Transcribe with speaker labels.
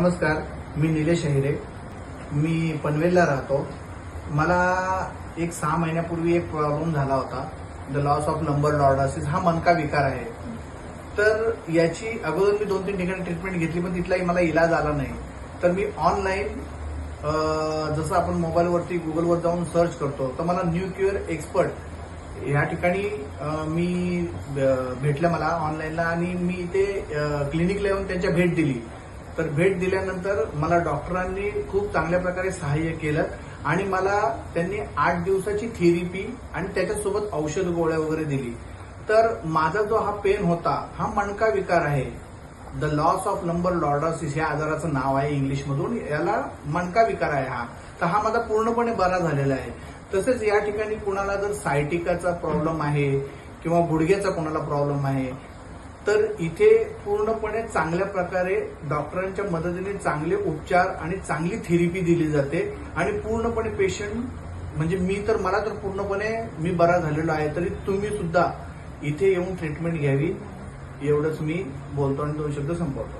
Speaker 1: नमस्कार मी निलेश अहिरे. मी पनवेलला राहतो. मला एक सहा महिन्यापूर्वी एक प्रॉब्लेम झाला होता. The loss of number lordosis हा मनका विकार आहे. तर याची अगोदर मी दोन तीन ठिकाणी ट्रीटमेंट घेतली पण तिथलाही मला इलाज आला नाही. तर मी ऑनलाईन जसं आपण मोबाईलवरती गुगलवर जाऊन सर्च करतो तर मला न्यू क्युअर एक्सपर्ट या ठिकाणी मी भेटलं मला ऑनलाईनला आणि मी इथे क्लिनिकला येऊन त्यांच्या भेट दिली. तर भेट दिल्यानंतर मला डॉक्टरांनी खूप चांगल्या प्रकारे सहाय्य केलं आणि मला त्यांनी आठ दिवसाची थेरपी आणि त्याच्यासोबत औषध गोळ्या वगैरे दिली. तर माझा जो हा पेन होता हा मणका विकार आहे. The loss of number lordosis या आजाराचं नाव आहे इंग्लिशमधून. याला मणका विकार आहे हा. तर हा माझा पूर्णपणे बरा झालेला आहे. तसेच या ठिकाणी कुणाला जर सायटिकाचा प्रॉब्लेम आहे किंवा गुडघ्याचा कोणाला प्रॉब्लेम आहे तर इथे पूर्णपणे चांगल्या प्रकारे डॉक्टरांच्या मदतीने चांगले उपचार आणि चांगली थेरपी दिली जाते. आणि पूर्णपणे पेशंट म्हणजे मी तर मला तर पूर्णपणे मी बरा झालेलो आहे. तरी तुम्ही सुद्धा इथे येऊन ट्रीटमेंट घ्यावी एवढंच मी बोलतो आणि दोन शब्द संपवतो.